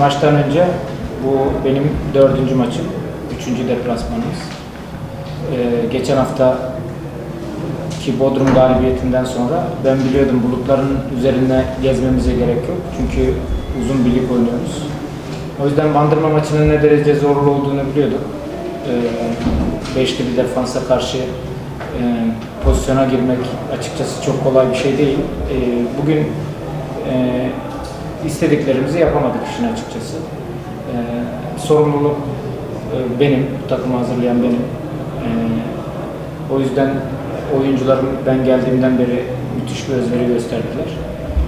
Maçtan önce bu benim dördüncü maçım. Üçüncü deplasmanımız. Ee, geçen hafta ki Bodrum galibiyetinden sonra ben biliyordum bulutların üzerine gezmemize gerek yok. Çünkü uzun bir lig oynuyoruz. O yüzden Bandırma maçının ne derece zorlu olduğunu biliyordum. Ee, beşli bir defansa karşı e, pozisyona girmek açıkçası çok kolay bir şey değil. Ee, bugün e, istediklerimizi yapamadık işin açıkçası. Ee, sorumluluk e, benim, takımı hazırlayan benim. Ee, o yüzden oyuncularım ben geldiğimden beri müthiş bir özveri gösterdiler.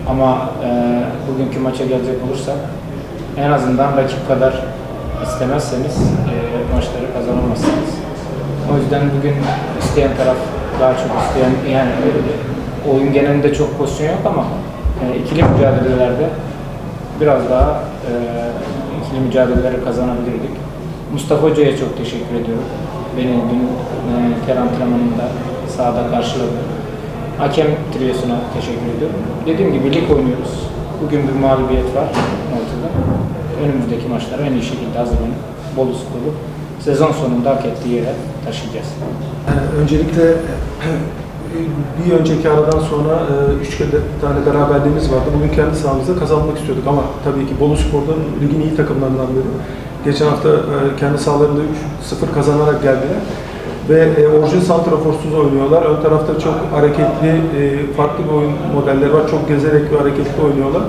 Ama e, bugünkü maça gelecek olursak en azından rakip kadar istemezseniz e, maçları kazanamazsınız. O yüzden bugün isteyen taraf daha çok isteyen yani e, oyun genelinde çok pozisyon yok ama e, ikili mücadelelerde biraz daha e, ikili mücadeleleri kazanabilirdik. Mustafa Hoca'ya çok teşekkür ediyorum. Beni dün e, ter antrenmanında sahada karşıladı. Hakem triyosuna teşekkür ediyorum. Dediğim gibi lig oynuyoruz. Bugün bir mağlubiyet var ortada. Önümüzdeki maçlara en iyi şekilde hazırlanıp Bolu Spor'u sezon sonunda hak ettiği yere taşıyacağız. Yani öncelikle bir önceki aradan sonra 3 tane beraberliğimiz vardı. Bugün kendi sahamızda kazanmak istiyorduk ama tabii ki Bolu Spor'da ligin iyi takımlarından biri. Geçen hafta e, kendi sahalarında 3-0 kazanarak geldiler. Ve e, orijin santraforsuz oynuyorlar. Ön tarafta çok hareketli, e, farklı bir oyun modelleri var. Çok gezerek ve hareketli oynuyorlar.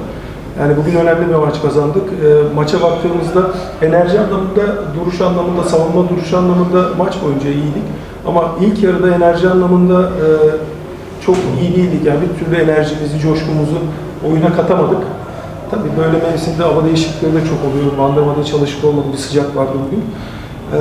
Yani bugün önemli bir maç kazandık. E, maça baktığımızda enerji anlamında, duruş anlamında, savunma duruş anlamında maç boyunca iyiydik. Ama ilk yarıda enerji anlamında e, çok iyi değildik. Yani bir türlü enerjimizi, coşkumuzu oyuna katamadık. Tabii böyle mevsimde hava değişiklikleri de çok oluyor. Bandırmada çalışık olmadı, bir sıcak vardı bugün. E,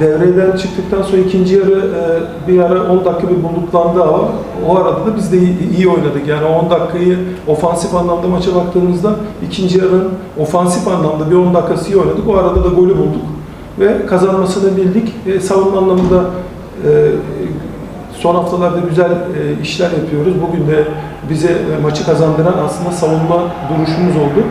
devreden çıktıktan sonra ikinci yarı e, bir ara 10 dakika bir bulutlandı hava. O arada da biz de iyi, iyi oynadık. Yani 10 dakikayı ofansif anlamda maça baktığımızda ikinci yarının ofansif anlamda bir 10 dakikası iyi oynadık. O arada da golü bulduk ve kazanmasını bildik. E, savunma anlamında e, son haftalarda güzel e, işler yapıyoruz. Bugün de bize e, maçı kazandıran aslında savunma duruşumuz oldu.